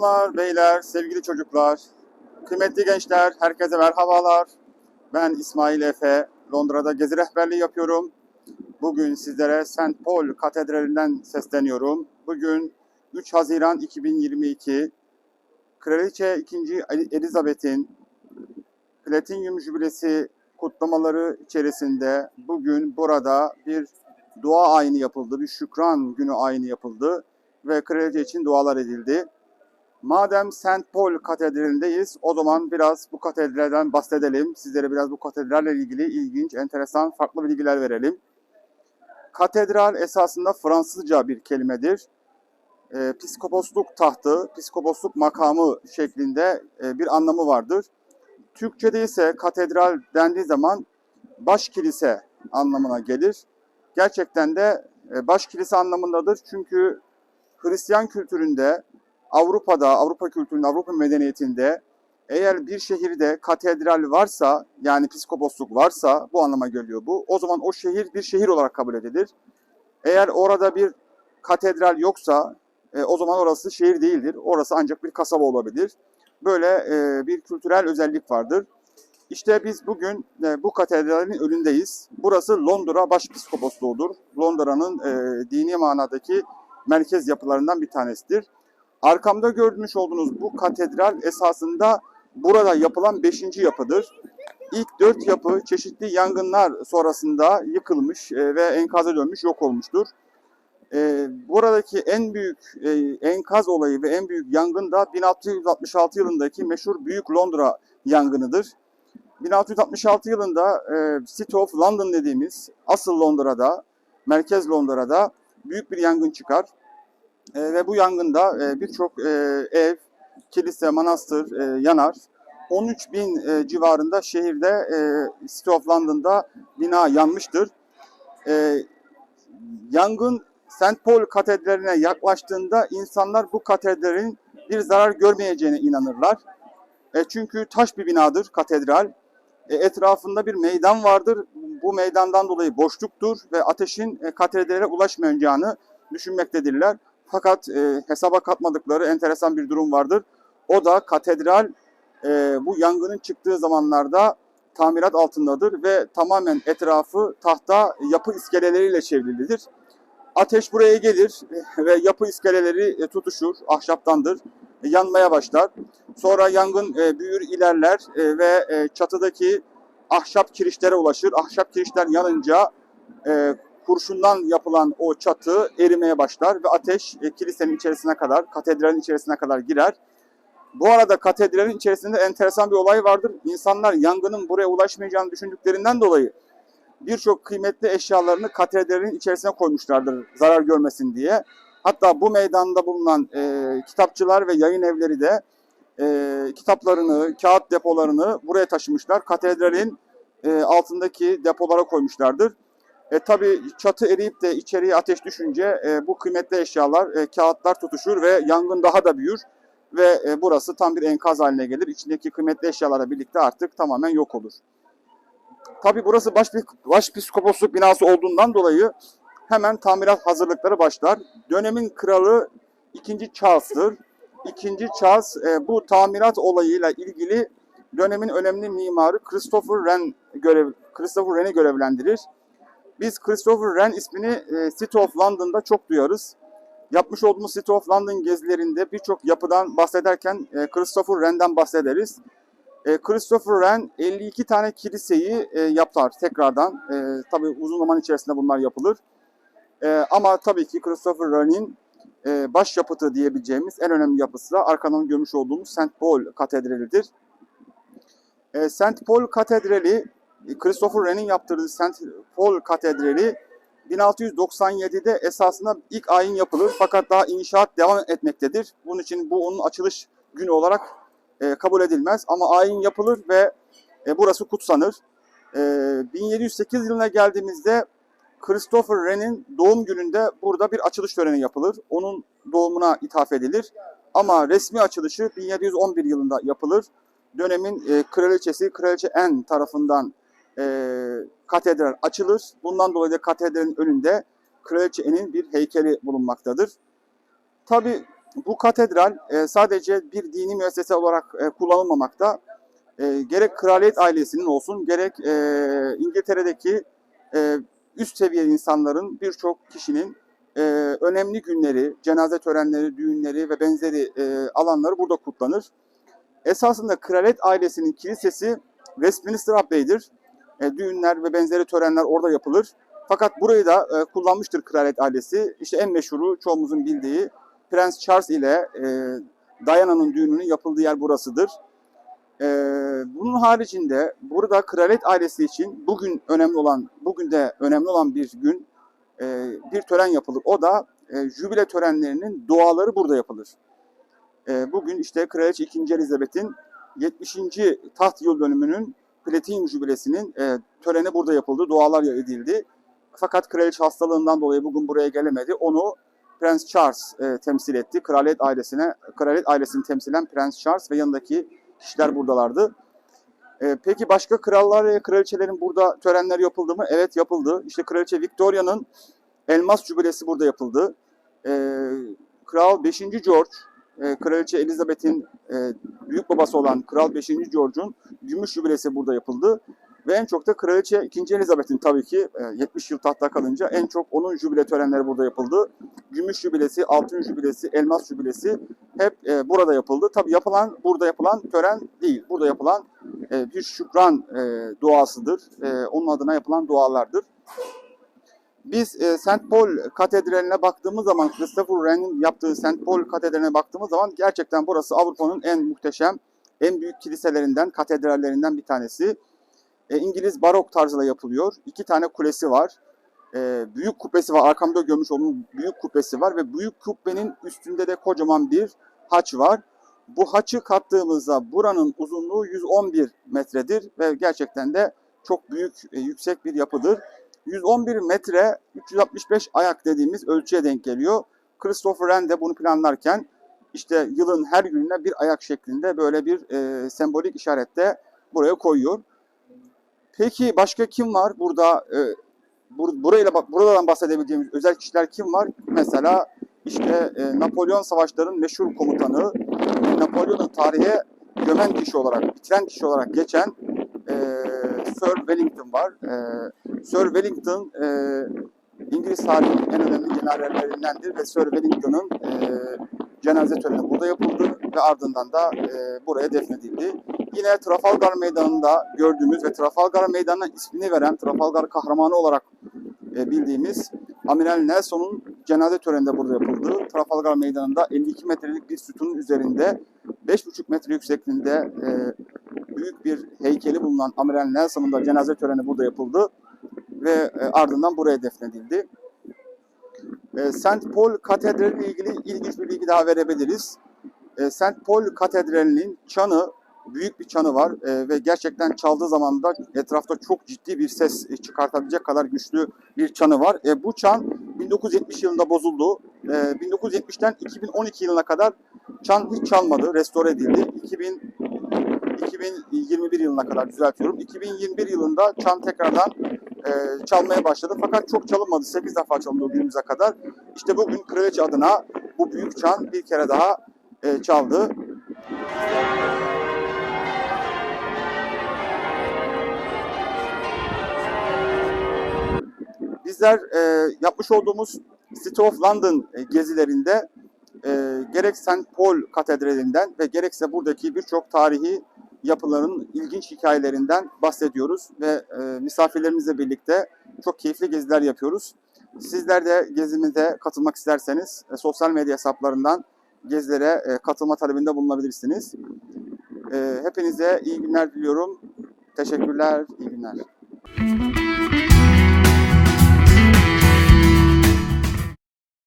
Hanımlar, beyler, sevgili çocuklar, kıymetli gençler, herkese merhabalar. Ben İsmail Efe, Londra'da gezi rehberliği yapıyorum. Bugün sizlere St. Paul Katedrali'nden sesleniyorum. Bugün 3 Haziran 2022, Kraliçe 2. Elizabeth'in Platinyum Jübilesi kutlamaları içerisinde bugün burada bir dua ayini yapıldı, bir şükran günü ayini yapıldı ve kraliçe için dualar edildi. Madem St. Paul Katedrali'ndeyiz, o zaman biraz bu katedralden bahsedelim. Sizlere biraz bu katedralle ilgili ilginç, enteresan, farklı bilgiler verelim. Katedral esasında Fransızca bir kelimedir. E, piskoposluk tahtı, piskoposluk makamı şeklinde e, bir anlamı vardır. Türkçe'de ise katedral dendiği zaman baş kilise anlamına gelir. Gerçekten de e, baş kilise anlamındadır. Çünkü Hristiyan kültüründe, Avrupa'da, Avrupa kültüründe, Avrupa medeniyetinde eğer bir şehirde katedral varsa, yani piskoposluk varsa bu anlama geliyor bu. O zaman o şehir bir şehir olarak kabul edilir. Eğer orada bir katedral yoksa e, o zaman orası şehir değildir. Orası ancak bir kasaba olabilir. Böyle e, bir kültürel özellik vardır. İşte biz bugün e, bu katedralin önündeyiz. Burası Londra Başpiskoposluğu'dur. Londra'nın e, dini manadaki merkez yapılarından bir tanesidir. Arkamda görmüş olduğunuz bu katedral esasında burada yapılan beşinci yapıdır. İlk dört yapı çeşitli yangınlar sonrasında yıkılmış e, ve enkaza dönmüş, yok olmuştur. E, buradaki en büyük e, enkaz olayı ve en büyük yangın da 1666 yılındaki meşhur Büyük Londra yangınıdır. 1666 yılında City of London dediğimiz asıl Londra'da, merkez Londra'da büyük bir yangın çıkar. E, ve bu yangında e, birçok e, ev, kilise, manastır e, yanar. 13 bin e, civarında şehirde e, City of London'da bina yanmıştır. E, yangın St. Paul Katedrali'ne yaklaştığında insanlar bu katedralin bir zarar görmeyeceğine inanırlar. E, çünkü taş bir binadır katedral. E, etrafında bir meydan vardır. Bu meydandan dolayı boşluktur ve ateşin e, katedrale ulaşmayacağını düşünmektedirler. Fakat e, hesaba katmadıkları enteresan bir durum vardır. O da katedral e, bu yangının çıktığı zamanlarda tamirat altındadır ve tamamen etrafı tahta yapı iskeleleriyle çevrilidir. Ateş buraya gelir ve yapı iskeleleri e, tutuşur, ahşaptandır, e, yanmaya başlar. Sonra yangın e, büyür, ilerler e, ve e, çatıdaki ahşap kirişlere ulaşır. Ahşap kirişler yanınca e, kurşundan yapılan o çatı erimeye başlar ve ateş e, kilisenin içerisine kadar, katedralin içerisine kadar girer. Bu arada katedralin içerisinde enteresan bir olay vardır. İnsanlar yangının buraya ulaşmayacağını düşündüklerinden dolayı birçok kıymetli eşyalarını katedralin içerisine koymuşlardır zarar görmesin diye. Hatta bu meydanda bulunan e, kitapçılar ve yayın evleri de e, kitaplarını, kağıt depolarını buraya taşımışlar. Katedralin e, altındaki depolara koymuşlardır. E, tabii çatı eriyip de içeriye ateş düşünce e, bu kıymetli eşyalar, e, kağıtlar tutuşur ve yangın daha da büyür. Ve e, burası tam bir enkaz haline gelir. İçindeki kıymetli eşyalarla birlikte artık tamamen yok olur. Tabii burası baş, başpiskoposluk binası olduğundan dolayı hemen tamirat hazırlıkları başlar. Dönemin kralı 2. Charles'tır. 2. Charles e, bu tamirat olayıyla ilgili dönemin önemli mimarı Christopher Wren görev Christopher Wren'i görevlendirir. Biz Christopher Wren ismini e, City of London'da çok duyarız. Yapmış olduğumuz City of London gezilerinde birçok yapıdan bahsederken e, Christopher Wren'den bahsederiz. E, Christopher Wren 52 tane kiliseyi yapar tekrardan. Tabii uzun zaman içerisinde bunlar yapılır. Ama tabii ki Christopher Wren'in baş yapıtı diyebileceğimiz en önemli yapısı da arkadan görmüş olduğumuz St. Paul Katedrali'dir. St. Paul Katedrali, Christopher Wren'in yaptırdığı St. Paul Katedrali 1697'de esasında ilk ayin yapılır fakat daha inşaat devam etmektedir. Bunun için bu onun açılış günü olarak e, kabul edilmez ama ayin yapılır ve e, burası kutsanır. E, 1708 yılına geldiğimizde Christopher Wren'in doğum gününde burada bir açılış töreni yapılır. Onun doğumuna ithaf edilir. Ama resmi açılışı 1711 yılında yapılır. Dönemin e, kraliçesi Kraliçe Anne tarafından e, katedral açılır. Bundan dolayı da katedralin önünde Kraliçe Anne'in bir heykeli bulunmaktadır. Tabi bu katedral e, sadece bir dini müessese olarak e, kullanılmamakta. E, gerek kraliyet ailesinin olsun, gerek e, İngiltere'deki e, üst seviye insanların birçok kişinin e, önemli günleri, cenaze törenleri, düğünleri ve benzeri e, alanları burada kutlanır. Esasında kraliyet ailesinin kilisesi Westminster Abbey'dir. E, düğünler ve benzeri törenler orada yapılır. Fakat burayı da e, kullanmıştır kraliyet ailesi. İşte en meşhuru çoğumuzun bildiği Prens Charles ile e, Diana'nın düğününün yapıldığı yer burasıdır. E, bunun haricinde burada kraliyet ailesi için bugün önemli olan, bugün de önemli olan bir gün e, bir tören yapılır. O da e, jübile törenlerinin duaları burada yapılır. E, bugün işte Kraliçe 2. Elizabeth'in 70. taht yıl dönümünün platin jübilesinin e, töreni burada yapıldı. Dualar edildi. Fakat kraliçe hastalığından dolayı bugün buraya gelemedi. Onu Prens Charles e, temsil etti. Kraliyet ailesine, kraliyet ailesini temsilen Prens Charles ve yanındaki kişiler buradalardı. E, peki başka krallar ve kraliçelerin burada törenler yapıldı mı? Evet yapıldı. İşte Kraliçe Victoria'nın elmas jübilesi burada yapıldı. E, Kral 5. George, e, Kraliçe Elizabeth'in e, büyük babası olan Kral 5. George'un gümüş jübilesi burada yapıldı. Ve en çok da Kraliçe 2. Elizabeth'in tabii ki e, 70 yıl tahtta kalınca en çok onun jübile törenleri burada yapıldı. Gümüş jübilesi, altın jübilesi, elmas jübilesi hep e, burada yapıldı. Tabii yapılan, burada yapılan tören değil. Burada yapılan e, bir şükran e, duasıdır. E, onun adına yapılan dualardır. Biz e, St. Paul Katedrali'ne baktığımız zaman, Christopher Wren'in yaptığı St. Paul Katedrali'ne baktığımız zaman gerçekten burası Avrupa'nın en muhteşem, en büyük kiliselerinden, katedrallerinden bir tanesi. E, İngiliz barok tarzıyla yapılıyor. İki tane kulesi var. E, büyük kubbesi var. Arkamda görmüş olduğunuz büyük kubbesi var ve büyük kubbenin üstünde de kocaman bir haç var. Bu haçı kattığımızda buranın uzunluğu 111 metredir ve gerçekten de çok büyük, e, yüksek bir yapıdır. 111 metre 365 ayak dediğimiz ölçüye denk geliyor. Christopher Wren de bunu planlarken işte yılın her gününe bir ayak şeklinde böyle bir e, sembolik işarette buraya koyuyor. Peki başka kim var burada? E, bur burayla buradan bahsedebileceğimiz özel kişiler kim var? Mesela işte e, Napolyon savaşlarının meşhur komutanı, Napolyon'un tarihe gömen kişi olarak, bitiren kişi olarak geçen e, Sir Wellington var. E, Sir Wellington e, İngiliz tarihinin en önemli generallerindendir ve Sir Wellington'ın e, cenaze töreni burada yapıldı ve ardından da e, buraya defnedildi. Yine Trafalgar Meydanı'nda gördüğümüz ve Trafalgar Meydanı'na ismini veren Trafalgar kahramanı olarak e, bildiğimiz Amiral Nelson'un cenaze töreni de burada yapıldı. Trafalgar Meydanı'nda 52 metrelik bir sütunun üzerinde 5,5 metre yüksekliğinde e, büyük bir heykeli bulunan Amiral Nelson'un da cenaze töreni burada yapıldı ve e, ardından buraya defnedildi. E, St. Paul Katedrali ile ilgili ilginç bir bilgi daha verebiliriz. E, St. Paul Katedrali'nin çanı büyük bir çanı var ve gerçekten çaldığı zaman da etrafta çok ciddi bir ses çıkartabilecek kadar güçlü bir çanı var. Bu çan 1970 yılında bozuldu. E, 1970'ten 2012 yılına kadar çan hiç çalmadı, restore edildi. 2000 2021 yılına kadar düzeltiyorum. 2021 yılında çan tekrardan e, çalmaya başladı. Fakat çok çalınmadı. 8 defa çalındı o günümüze kadar. İşte bugün kraliçe adına bu büyük çan bir kere daha e, çaldı. Bizler e, yapmış olduğumuz City of London e, gezilerinde e, gerek St. Paul Katedrali'nden ve gerekse buradaki birçok tarihi yapıların ilginç hikayelerinden bahsediyoruz ve e, misafirlerimizle birlikte çok keyifli geziler yapıyoruz. Sizler de gezimize katılmak isterseniz e, sosyal medya hesaplarından gezilere e, katılma talebinde bulunabilirsiniz. E, hepinize iyi günler diliyorum. Teşekkürler, iyi günler.